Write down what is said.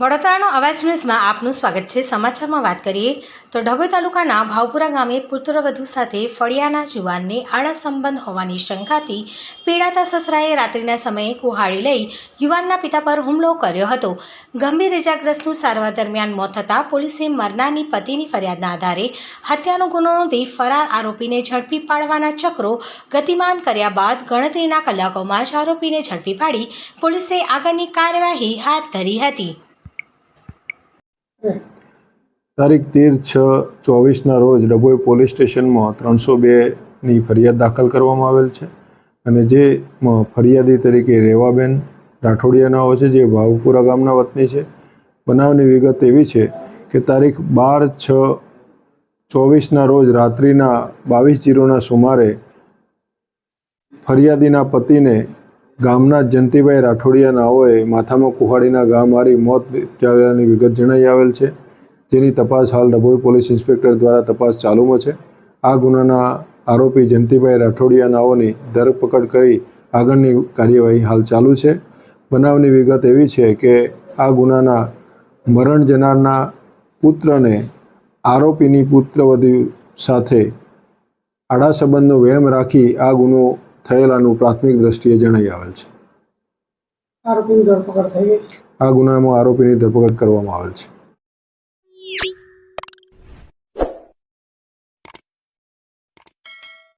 વડોદરાનો અવાજ ન્યૂઝમાં આપનું સ્વાગત છે. સમાચારમાં વાત કરીએ તો ડભોઈ તાલુકાના ભાવપુરા ગામે પુત્રવધુ સાથે ફળિયાના જુવાનને આડા સંબંધ હોવાની શંકાથી પીડાતા સસરાએ રાત્રિના સમયે કુહાડી લઈ યુવાનના પિતા પર હુમલો કર્યો હતો. ગંભીર ઇજાગ્રસ્તનું સારવાર દરમિયાન મોત થતાં પોલીસે મરનારની પતિની ફરિયાદના આધારે હત્યાનો ગુનો નોંધી ફરાર આરોપીને ઝડપી પાડવાના ચક્રો ગતિમાન કર્યા બાદ ગણતરીના કલાકોમાં જ આરોપીને ઝડપી પાડી પોલીસે આગળની કાર્યવાહી હાથ ધરી હતી. તારીખ તેર છ ચોવીસના રોજ ડભોઈ પોલીસ સ્ટેશનમાં ત્રણસો બેની ફરિયાદ દાખલ કરવામાં આવેલ છે. અને જે ફરિયાદી તરીકે રેવાબેન રાઠોડિયાના હોય છે, જે ભાવપુરા ગામના વતની છે. બનાવની વિગત એવી છે કે તારીખ બાર છ ચોવીસના રોજ રાત્રિના બાવીસ જીરોના સુમારે ફરિયાદીના પતિને ગામના જ જયંતિભાઈ રાઠોડિયા નાઓએ માથામાં કુહાડીના ઘા મારી મોત નિપજાવ્યાની વિગત જણાઈ આવેલ છે. જેની તપાસ હાલ ડભોઈ પોલીસ ઇન્સ્પેક્ટર દ્વારા તપાસ ચાલુમાં છે. આ ગુનાના આરોપી જયંતિભાઈ રાઠોડિયા નાઓની ધરપકડ કરી આગળની કાર્યવાહી હાલ ચાલુ છે. બનાવની વિગત એવી છે કે આ ગુનાના મરણ જનારના પુત્રને આરોપીની પુત્રવધુ સાથે આડા સંબંધનો વહેમ રાખી આ ગુનો થયેલાનું પ્રાથમિક દ્રષ્ટિએ જણાઈ આવેલ છે. આરોપીની ધરપકડ થઈ છે? આ ગુનામાં આરોપીની ધરપકડ કરવામાં આવેલ છે.